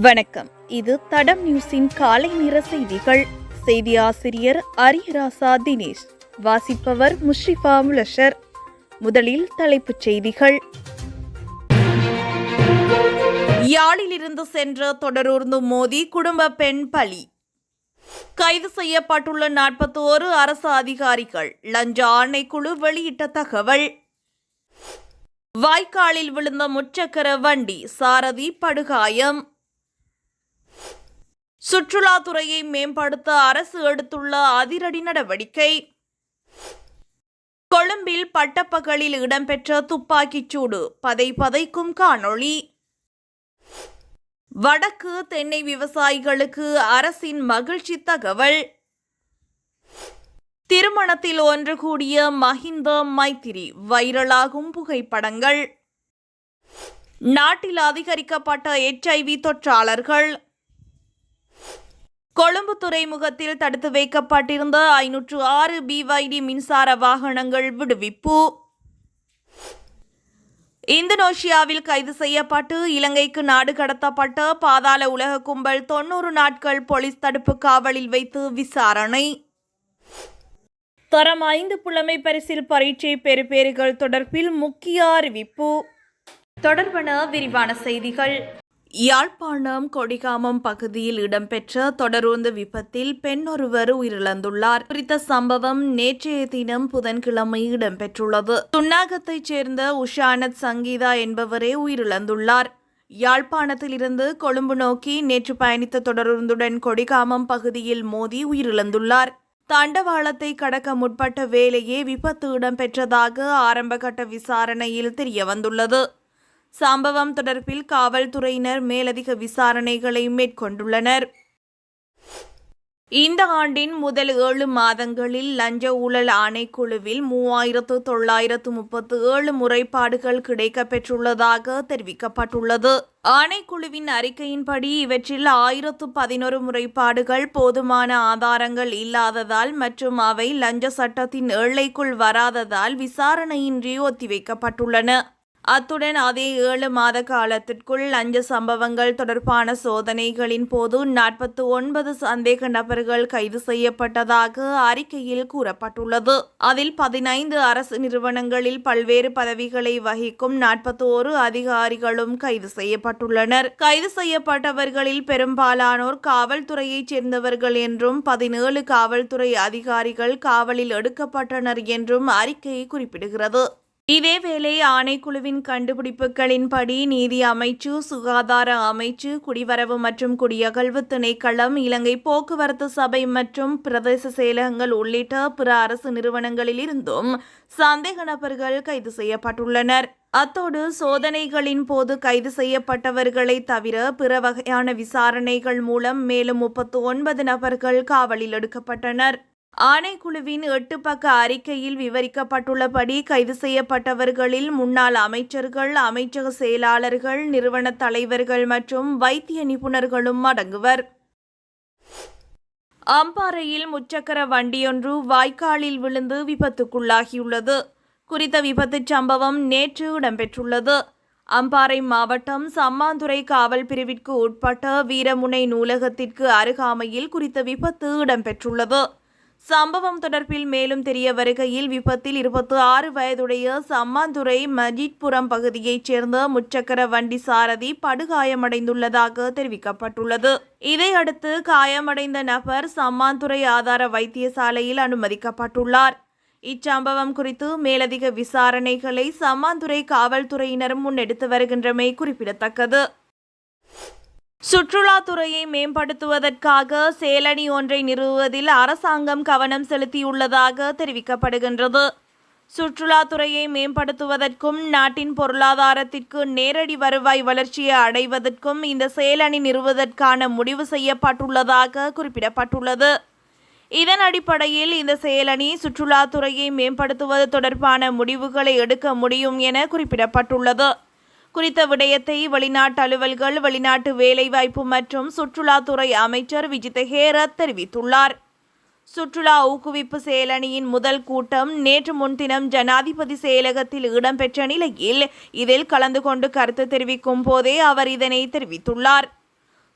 வணக்கம். இது தடம் நியூஸின் காலை நிற செய்திகள். செய்தி ஆசிரியர் அரியராசா தினேஷ். வாசிப்பவர் முஷ்ரிஃபா முலஷர். முதலில் தலைப்புச் செய்திகள். யாழிலிருந்து சென்ற தொடரூர்ந்து மோதி குடும்ப பெண் பலி. கைது செய்யப்பட்டுள்ள நாற்பத்தோரு அரசு அதிகாரிகள். லஞ்ச ஆணைக்குழு வெளியிட்ட தகவல். வாய்க்காலில் விழுந்த முச்சக்கர வண்டி சாரதி படுகாயம். சுற்றுலாத்துறையை மேம்படுத்த அரசு எடுத்துள்ள அதிரடி நடவடிக்கை. கொழும்பில் பட்டப்பகலில் இடம்பெற்ற துப்பாக்கிச் சூடு பதை பதைக்கும் காணொளி. வடக்கு தென்னை விவசாயிகளுக்கு அரசின் மகிழ்ச்சி தகவல். திருமணத்தில் ஒன்று கூடிய மஹிந்த மைத்திரி வைரலாகும் புகைப்படங்கள். நாட்டில் அதிகரிக்கப்பட்ட எச்ஐவி தொற்றாளர்கள். கொழும்பு துறைமுகத்தில் தடுத்து வைக்கப்பட்டிருந்த ஐநூற்று ஆறு பிவைடி மின்சார வாகனங்கள் விடுவிப்பு. இந்தோனேஷியாவில் கைது செய்யப்பட்டு இலங்கைக்கு நாடு கடத்தப்பட்ட பாதாள உலக கும்பல் தொன்னூறு நாட்கள் போலீஸ் தடுப்பு காவலில் வைத்து விசாரணை. தரம் ஐந்து புலமை பரிசில் பரீட்சை பெறுபேறுகள் தொடர்பில் முக்கிய அறிவிப்பு. தொடர்பான விரிவான செய்திகள். யாழ்ப்பாணம் கொடிகாமம் பகுதியில் இடம்பெற்ற தொடருந்து விபத்தில் பெண் ஒருவர் உயிரிழந்துள்ளார். குறித்த சம்பவம் நேற்றைய தினம் புதன்கிழமை இடம்பெற்றுள்ளது. துன்னாகத்தைச் சேர்ந்த உஷானத் சங்கீதா என்பவரே உயிரிழந்துள்ளார். யாழ்ப்பாணத்திலிருந்து கொழும்பு நோக்கி நேற்று பயணித்த தொடருந்துடன் கொடிகாமம் பகுதியில் மோதி உயிரிழந்துள்ளார். தண்டவாளத்தை கடக்க முற்பட்ட வேலையே விபத்து இடம்பெற்றதாக ஆரம்பகட்ட விசாரணையில் தெரியவந்துள்ளது. சம்பவம் தொடர்பில் காவல்துறையினர் மேலதிக விசாரணைகளை மேற்கொண்டுள்ளனர். இந்த ஆண்டின் முதல் ஏழு மாதங்களில் லஞ்ச ஊழல் ஆணைக்குழுவில் மூவாயிரத்து தொள்ளாயிரத்து முப்பத்து ஏழு முறைப்பாடுகள் கிடைக்கப்பெற்றுள்ளதாக தெரிவிக்கப்பட்டுள்ளது. ஆணைக்குழுவின் அறிக்கையின்படி இவற்றில் ஆயிரத்து பதினொரு முறைப்பாடுகள் போதுமான ஆதாரங்கள் இல்லாததால் மற்றும் அவை லஞ்ச சட்டத்தின் எல்லைக்குள் வராததால் விசாரணையின்றி ஒத்திவைக்கப்பட்டுள்ளன. அத்துடன் அதே ஏழு மாத காலத்திற்குள் லஞ்ச சம்பவங்கள் தொடர்பான சோதனைகளின் போது நாற்பத்தி ஒன்பது சந்தேக நபர்கள் கைது செய்யப்பட்டதாக அறிக்கையில் கூறப்பட்டுள்ளது. அதில் பதினைந்து அரசு நிறுவனங்களில் பல்வேறு பதவிகளை வகிக்கும் நாற்பத்தி ஒரு அதிகாரிகளும் கைது செய்யப்பட்டுள்ளனர். கைது செய்யப்பட்டவர்களில் பெரும்பாலானோர் காவல்துறையைச் சேர்ந்தவர்கள் என்றும் பதினேழு காவல்துறை அதிகாரிகள் காவலில் எடுக்கப்பட்டனர் என்றும் அறிக்கை குறிப்பிடுகிறது. இதேவேளை ஆணைக்குழுவின் கண்டுபிடிப்புகளின்படி நீதி அமைச்சு சுகாதார அமைச்சு குடிவரவு மற்றும் குடியகழ்வு திணைக்களம் இலங்கை போக்குவரத்து சபை மற்றும் பிரதேச செயலகங்கள் உள்ளிட்ட பிற அரசு நிறுவனங்களில் இருந்தும் சந்தேக நபர்கள் கைது செய்யப்பட்டுள்ளனர். அத்தோடு சோதனைகளின் போது கைது செய்யப்பட்டவர்களை தவிர பிற வகையான விசாரணைகள் மூலம் மேலும் முப்பத்து ஒன்பது நபர்கள் காவலில் எடுக்கப்பட்டனர். ஆணைக்குழுவின் எட்டு பக்க அறிக்கையில் விவரிக்கப்பட்டுள்ளபடி கைது செய்யப்பட்டவர்களில் முன்னாள் அமைச்சர்கள் அமைச்சக செயலாளர்கள் நிறுவன தலைவர்கள் மற்றும் வைத்திய நிபுணர்களும் அடங்குவர். அம்பாறையில் முச்சக்கர வண்டியொன்று வாய்க்காலில் விழுந்து விபத்துக்குள்ளாகியுள்ளது. குறித்த விபத்துச் சம்பவம் நேற்று இடம்பெற்றுள்ளது. அம்பாறை மாவட்டம் சம்மாந்துறை காவல் பிரிவிற்கு உட்பட்ட வீரமுனை நூலகத்திற்கு அருகாமையில் குறித்த விபத்து இடம்பெற்றுள்ளது. சம்பவம் தொடர்பில் மேலும் தெரிய வருகையில் விபத்தில் இருபத்தி ஆறு வயதுடைய சம்மாந்துறை மஜித்புரம் பகுதியைச் சேர்ந்த முச்சக்கர வண்டி சாரதி படுகாயமடைந்துள்ளதாக தெரிவிக்கப்பட்டுள்ளது. இதையடுத்து காயமடைந்த நபர் சம்மாந்துறை ஆதார வைத்தியசாலையில் அனுமதிக்கப்பட்டுள்ளார். இச்சம்பவம் குறித்து மேலதிக விசாரணைகளை சம்மாந்துறை காவல்துறையினரும் முன்னெடுத்து வருகின்றமை குறிப்பிடத்தக்கது. சுற்றுலாத்துறையை மேம்படுத்துவதற்காக சேலணி ஒன்றை நிறுவுவதில் அரசாங்கம் கவனம் செலுத்தியுள்ளதாக தெரிவிக்கப்படுகின்றது. சுற்றுலாத்துறையை மேம்படுத்துவதற்கும் நாட்டின் பொருளாதாரத்திற்கு நேரடி வருவாய் வளர்ச்சியை அடைவதற்கும் இந்த செயலணி நிறுவுவதற்கான முடிவு செய்யப்பட்டுள்ளதாக குறிப்பிடப்பட்டுள்ளது. இதன் அடிப்படையில் இந்த செயலணி சுற்றுலாத்துறையை மேம்படுத்துவது தொடர்பான முடிவுகளை எடுக்க முடியும் என குறிப்பிடப்பட்டுள்ளது. குறித்த விடயத்தை வெளிநாட்டு அலுவல்கள் வெளிநாட்டு வேலைவாய்ப்பு மற்றும் சுற்றுலாத்துறை அமைச்சர் விஜித் ஹேரத் தெரிவித்துள்ளார். சுற்றுலா ஊக்குவிப்பு செயலணியின் முதல் கூட்டம் நேற்று முன்தினம் ஜனாதிபதி செயலகத்தில் இடம்பெற்ற நிலையில் இதில் கலந்து கொண்டு கருத்து தெரிவிக்கும் போதே அவர் இதனை தெரிவித்துள்ளார்.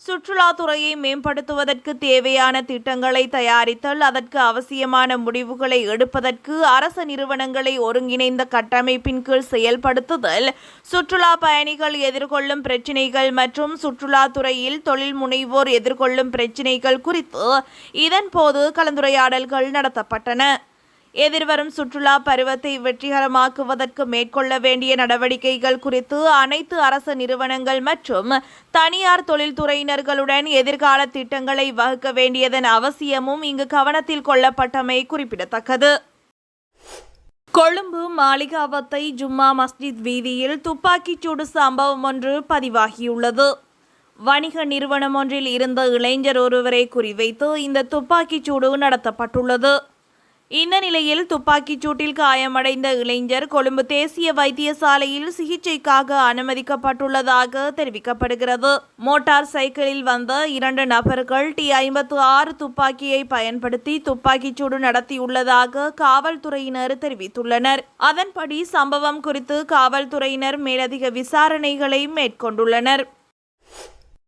சுற்றுலாத்துறையை மேம்படுத்துவதற்கு தேவையான திட்டங்களை தயாரித்தல் அதற்கு அவசியமான முடிவுகளை எடுப்பதற்கு அரச நிறுவனங்களை ஒருங்கிணைந்த கட்டமைப்பின் கீழ் செயல்படுத்துதல் சுற்றுலா பயணிகள் எதிர்கொள்ளும் பிரச்சினைகள் மற்றும் சுற்றுலாத்துறையில் தொழில் முனைவோர் எதிர்கொள்ளும் பிரச்சினைகள் குறித்து இதன்போது கலந்துரையாடல்கள் நடத்தப்பட்டன. எதிர்வரும் சுற்றுலா பருவத்தை வெற்றிகரமாக்குவதற்கு மேற்கொள்ள வேண்டிய நடவடிக்கைகள் குறித்து அனைத்து அரசு நிறுவனங்கள் மற்றும் தனியார் தொழில்துறையினர்களுடன் எதிர்கால திட்டங்களை வகுக்க வேண்டியதன் அவசியமும் இங்கு கவனத்தில் கொள்ளப்பட்டமை குறிப்பிடத்தக்கது. கொழும்பு மாளிகாவத்தை ஜும்மா மஸ்ஜித் வீதியில் துப்பாக்கிச்சூடு சம்பவம் ஒன்று பதிவாகியுள்ளது. வணிக நிறுவனம் ஒன்றில் இருந்த இளைஞர் ஒருவரை குறிவைத்து இந்த துப்பாக்கிச்சூடு நடத்தப்பட்டுள்ளது. இந்த நிலையில் துப்பாக்கிச் சூட்டில் காயமடைந்த இளைஞர் கொழும்பு தேசிய வைத்தியசாலையில் சிகிச்சைக்காக அனுமதிக்கப்பட்டுள்ளதாக தெரிவிக்கப்படுகிறது. மோட்டார் சைக்கிளில் வந்த இரண்டு நபர்கள் டி ஐம்பத்து ஆறு துப்பாக்கியை பயன்படுத்தி துப்பாக்கிச் சூடு நடத்தியுள்ளதாக காவல்துறையினர் தெரிவித்துள்ளனர். அதன்படி சம்பவம் குறித்து காவல்துறையினர் மேலதிக விசாரணைகளை மேற்கொண்டுள்ளனர்.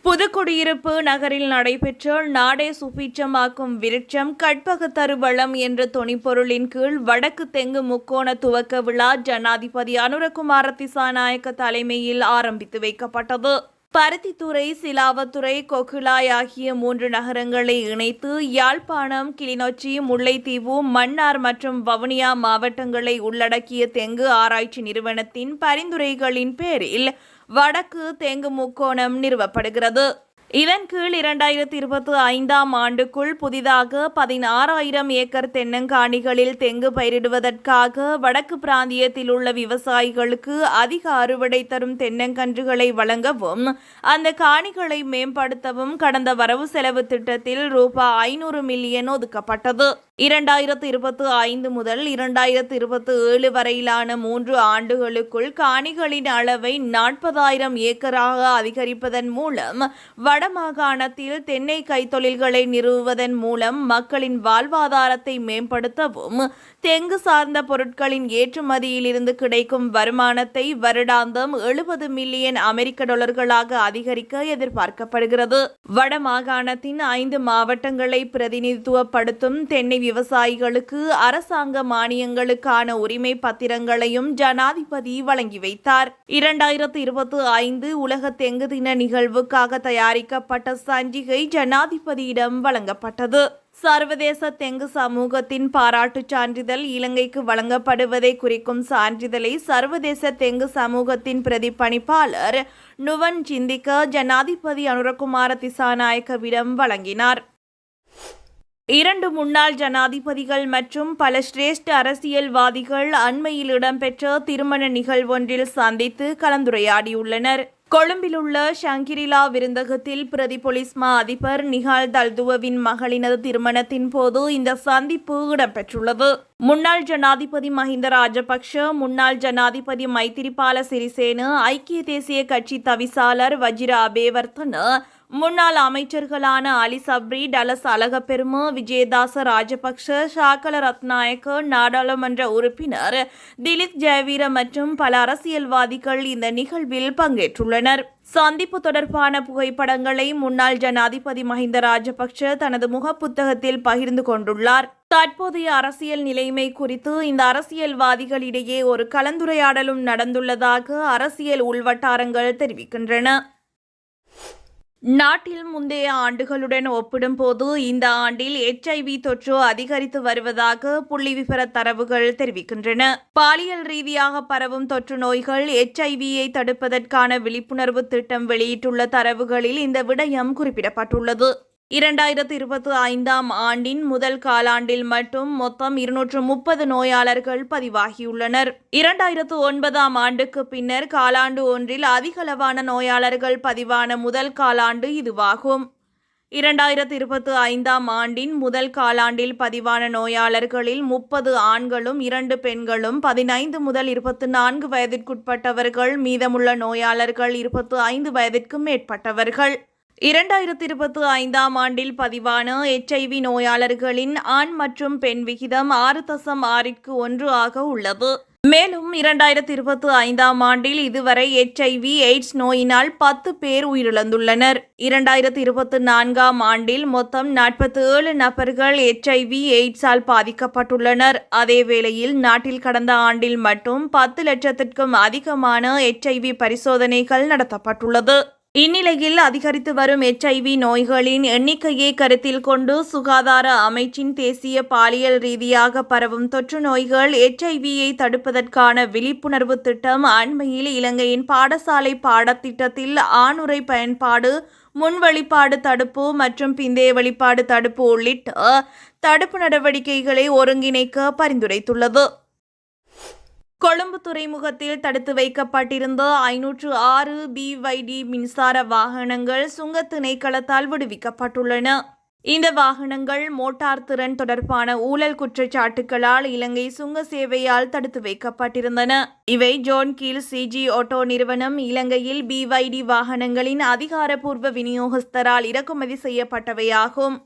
புதுக்குடியிருப்பு நகரில் நடைபெற்ற நாடே சுபீட்சமாக்கும் விருட்சம் கற்பக தருவளம் என்ற தொனிப்பொருளின் கீழ் வடக்கு தெங்கு முக்கோண துவக்க விழா ஜனாதிபதி அனுரகுமார திசாநாயக்க தலைமையில் ஆரம்பித்து வைக்கப்பட்டது. பருத்தித்துறை சிலாவத்துறை கொகுலாய் ஆகிய மூன்று நகரங்களை இணைத்து யாழ்ப்பாணம் கிளிநொச்சி முல்லைத்தீவு மன்னார் மற்றும் வவுனியா மாவட்டங்களை உள்ளடக்கிய தெங்கு ஆராய்ச்சி நிறுவனத்தின் பரிந்துரைகளின் பேரில் வடக்கு தேங்கு முக்கோணம் நிறுவப்படுகிறது. இதன் கீழ் இரண்டாயிரத்தி இருபத்தி ஐந்தாம் ஆண்டுக்குள் புதிதாக பதினாறாயிரம் ஏக்கர் தென்னங்காணிகளில் தெங்கு பயிரிடுவதற்காக வடக்கு பிராந்தியத்தில் உள்ள விவசாயிகளுக்கு அதிக அறுவடை தரும் தென்னங்கன்றுகளை வழங்கவும் அந்த காணிகளை மேம்படுத்தவும் கடந்த வரவு செலவு திட்டத்தில் ரூபாய் ஐநூறு மில்லியன் ஒதுக்கப்பட்டது. இரண்டாயிரத்து இருபத்தி ஐந்து முதல் இரண்டாயிரத்து இருபத்தி ஏழு வரையிலான மூன்று ஆண்டுகளுக்குள் காணிகளின் அளவை நாற்பதாயிரம் ஏக்கராக அதிகரிப்பதன் மூலம் வட வடமாகாணத்தில் தென்னை கைத்தொழில்களை நிறுவுவதன் மூலம் மக்களின் வாழ்வாதாரத்தை மேம்படுத்தவும் தெங்கு சார்ந்த பொருட்களின் ஏற்றுமதியிலிருந்து கிடைக்கும் வருமானத்தை வருடாந்தம் எழுபது மில்லியன் அமெரிக்க டாலர்களாக அதிகரிக்க எதிர்பார்க்கப்படுகிறது. வடமாகாணத்தின் ஐந்து மாவட்டங்களை பிரதிநிதித்துவப்படுத்தும் தென்னை விவசாயிகளுக்கு அரசாங்க மானியங்களுக்கான உரிமை பத்திரங்களையும் ஜனாதிபதி வழங்கி வைத்தார். இரண்டாயிரத்து இருபத்தி ஐந்து உலக தெங்கு தின நிகழ்வுக்காக தயாரிக்கப்பட்ட சஞ்சிகை ஜனாதிபதியிடம் வழங்கப்பட்டது. சர்வதேச தெங்கு சமூகத்தின் பாராட்டுச் சான்றிதழ் இலங்கைக்கு வழங்கப்படுவதை குறிக்கும் சான்றிதழை சர்வதேச தெங்கு சமூகத்தின் பிரதிப்பணிப்பாளர் நுவன் சிந்திக்க ஜனாதிபதி அனுரகுமார திசாநாயக்கவிடம் வழங்கினார். இரண்டு முன்னாள் ஜனாதிபதிகள் மற்றும் பல சிரேஷ்ட அரசியல்வாதிகள் அண்மையில் இடம்பெற்ற திருமண நிகழ்வொன்றில் சந்தித்து கலந்துரையாடியுள்ளனர். கொழும்பிலுள்ள ஷங்கிரிலா விருந்தகத்தில் பிரதி போலீஸ் மா அதிபர் நிஹால் தல்துவவின் மகளினது திருமணத்தின் போது இந்த சந்திப்பு இடம்பெற்றுள்ளது. முன்னாள் ஜனாதிபதி மஹிந்த ராஜபக்ஷ முன்னாள் ஜனாதிபதி மைத்திரிபால சிறிசேன ஐக்கிய தேசிய கட்சி தவிசாளர் வஜிர அபேவர்த்தன முன்னாள் அமைச்சர்களான அலி சப்ரி டலஸ் அழகப்பெரும விஜயதாச ராஜபக்ஷ ஷாக்கல ரத்நாயக்க நாடாளுமன்ற உறுப்பினர் திலீப் ஜெயவீர மற்றும் பல அரசியல்வாதிகள் இந்த நிகழ்வில் பங்கேற்றுள்ளனர். சந்திப்பு தொடர்பான புகைப்படங்களை முன்னாள் ஜனாதிபதி மஹிந்த ராஜபக்ஷ தனது முகப்புத்தகத்தில் பகிர்ந்து கொண்டுள்ளார். தற்போதைய அரசியல் நிலைமை குறித்து இந்த அரசியல்வாதிகளிடையே ஒரு கலந்துரையாடலும் நடந்துள்ளதாக அரசியல் உள்வட்டாரங்கள் தெரிவிக்கின்றன. நாட்டில் முந்தைய ஆண்டுகளுடன் ஒப்பிடும்போது இந்த ஆண்டில் எச்ஐவி தொற்று அதிகரித்து வருவதாக புள்ளி விவர தரவுகள் தெரிவிக்கின்றன. பாலியல் ரீதியாக பரவும் தொற்று நோய்கள் எச்ஐவியை தடுப்பதற்கான விழிப்புணர்வு திட்டம் வெளியிட்டுள்ள தரவுகளில் இந்த விடயம் குறிப்பிடப்பட்டுள்ளது. இரண்டாயிரத்து இருபத்தி ஐந்தாம் ஆண்டின் முதல் காலாண்டில் மட்டும் மொத்தம் இருநூற்று முப்பது நோயாளர்கள் பதிவாகியுள்ளனர். இரண்டாயிரத்து ஒன்பதாம் ஆண்டுக்கு பின்னர் காலாண்டு ஒன்றில் அதிகளவான நோயாளர்கள் பதிவான முதல் காலாண்டு இதுவாகும். இரண்டாயிரத்து இருபத்தி ஐந்தாம் ஆண்டின் முதல் காலாண்டில் பதிவான நோயாளர்களில் முப்பது ஆண்களும் இரண்டு பெண்களும் பதினைந்து முதல் இருபத்தி நான்கு வயதிற்குட்பட்டவர்கள் மீதமுள்ள நோயாளர்கள் இருபத்தி ஐந்து வயதிற்கும் மேற்பட்டவர்கள். இரண்டாயிரத்தி இருபத்தி ஐந்தாம் ஆண்டில் பதிவான எச்ஐவி நோயாளர்களின் ஆண் மற்றும் பெண் விகிதம் ஆறு தசம் ஆறிற்கு ஒன்று ஆக உள்ளது. மேலும் இரண்டாயிரத்தி இருபத்தி ஐந்தாம் ஆண்டில் இதுவரை எச்ஐவி எய்ட்ஸ் நோயினால் பத்து பேர் உயிரிழந்துள்ளனர். இரண்டாயிரத்தி இருபத்தி நான்காம் ஆண்டில் மொத்தம் நாற்பத்தி ஏழு நபர்கள் எச்ஐவி எய்ட்ஸால் பாதிக்கப்பட்டுள்ளனர். அதேவேளையில் நாட்டில் கடந்த ஆண்டில் மட்டும் பத்து லட்சத்திற்கும் அதிகமான எச்ஐவி பரிசோதனைகள் நடத்தப்பட்டுள்ளது. இந்நிலையில் அதிகரித்து வரும் எச்ஐவி நோய்களின் எண்ணிக்கையை கருத்தில் கொண்டு சுகாதார அமைச்சின் தேசிய பாலியல் ரீதியாக பரவும் தொற்று நோய்கள் எச்ஐவியை தடுப்பதற்கான விழிப்புணர்வு திட்டம் அண்மையில் இலங்கையின் பாடசாலை பாடத்திட்டத்தில் ஆணுரை பயன்பாடு முன்வழிப்பாடு தடுப்பு மற்றும் பிந்தைய வழிபாடு தடுப்பு உள்ளிட்ட தடுப்பு நடவடிக்கைகளை ஒருங்கிணைக்க பரிந்துரைத்துள்ளது. கொழும்பு துறைமுகத்தில் தடுத்து வைக்கப்பட்டிருந்த ஐநூற்று ஆறு பிவைடி மின்சார வாகனங்கள் சுங்க திணைக்களத்தால் விடுவிக்கப்பட்டுள்ளன. இந்த வாகனங்கள் மோட்டார் திறன் தொடர்பான ஊழல் குற்றச்சாட்டுகளால் இலங்கை சுங்க சேவையால் தடுத்து வைக்கப்பட்டிருந்தன. இவை ஜோன் கீல் சிஜி ஆட்டோ நிறுவனம் இலங்கையில் பிவைடி வாகனங்களின் அதிகாரப்பூர்வ விநியோகஸ்தரால் இறக்குமதி செய்யப்பட்டவையாகும்.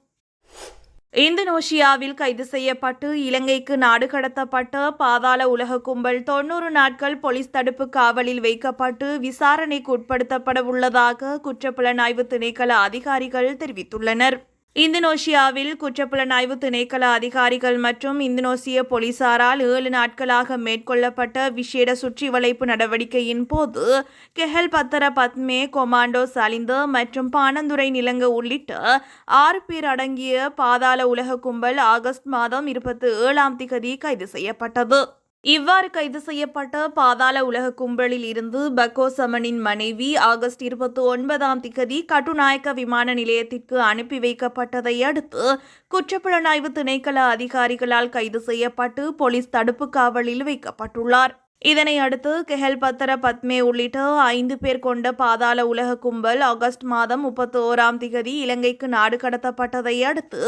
இந்தோனேஷியாவில் கைது செய்யப்பட்டு இலங்கைக்கு நாடு கடத்தப்பட்ட பாதாள உலக கும்பல் தொன்னூறு நாட்கள் போலீஸ் தடுப்பு காவலில் வைக்கப்பட்டு விசாரணைக்கு உட்படுத்தப்பட உள்ளதாக குற்றப்புலனாய்வு திணைக்கள அதிகாரிகள் தெரிவித்துள்ளனர். இந்தோனேஷியாவில் குற்றப்புலனாய்வு திணைக்கள அதிகாரிகள் மற்றும் இந்தோனேசிய போலீசாரால் ஏழு நாட்களாக மேற்கொள்ளப்பட்ட விசேட சுற்றி வளைப்பு நடவடிக்கையின் போது கெஹல் பத்தர பத்மே கொமாண்டோ சலிந்த மற்றும் பானந்துரை நிலங்க உள்ளிட்ட ஆறு பேர் அடங்கிய பாதாள உலக கும்பல் ஆகஸ்ட் மாதம் இருபத்தி ஏழாம் திகதி கைது செய்யப்பட்டது. இவ்வாறு கைது செய்யப்பட்ட பாதாள உலக கும்பலில் இருந்து பக்கோ சமனின் மனைவி ஆகஸ்ட் இருபத்தி ஒன்பதாம் திகதி கட்டுநாயக்க விமான நிலையத்திற்கு அனுப்பி வைக்கப்பட்டதை அடுத்து குற்றப்புலனாய்வு திணைக்கள அதிகாரிகளால் கைது செய்யப்பட்டு போலீஸ் தடுப்பு காவலில் வைக்கப்பட்டுள்ளார். இதனை அடுத்து கெஹல் பத்தர பத்மே உள்ளிட்ட ஐந்து பேர் கொண்ட பாதாள உலக கும்பல் ஆகஸ்ட் மாதம் முப்பத்தி ஓராம் திகதி இலங்கைக்கு நாடு கடத்தப்பட்டதை அடுத்து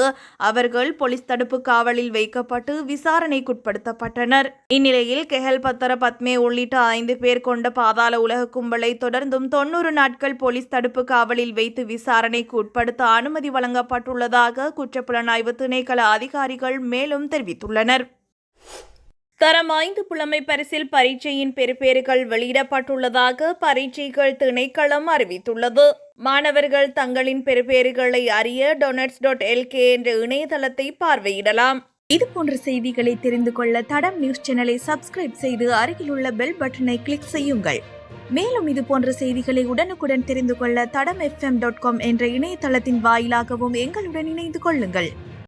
அவர்கள் போலீஸ் தடுப்பு காவலில் வைக்கப்பட்டு விசாரணைக்குட்படுத்தப்பட்டனர். இந்நிலையில் கெஹல் பத்தர பத்மே உள்ளிட்ட ஐந்து பேர் கொண்ட பாதாள உலக கும்பலை தொடர்ந்தும் தொன்னூறு நாட்கள் போலீஸ் தடுப்பு காவலில் வைத்து விசாரணைக்கு உட்படுத்த அனுமதி வழங்கப்பட்டுள்ளதாக குற்றப்புலனாய்வு திணைக்கள அதிகாரிகள் மேலும் தெரிவித்துள்ளனர். தரம் ஐந்து புலமை பரிசில் பரீட்சையின் பெறுபேறுகள் வெளியிடப்பட்டுள்ளதாக பரீட்சைகள் திணைக்களம் அறிவித்துள்ளது. மாணவர்கள் தங்களின் பெறுபேறுகளை அறிய டொனட்ஸ் டாட் எல்கே என்ற இணையதளத்தை பார்வையிடலாம். இது போன்ற செய்திகளை தெரிந்து கொள்ள தடம் நியூஸ் சேனலை சப்ஸ்கிரைப் செய்து அருகிலுள்ள பெல் பட்டனை கிளிக் செய்யுங்கள். மேலும் இது போன்ற செய்திகளை உடனுக்குடன் தெரிந்து கொள்ள தடம் எஃப்எம் டாட் காம் என்ற இணையதளத்தின் வாயிலாகவும் எங்களுடன் இணைந்து கொள்ளுங்கள்.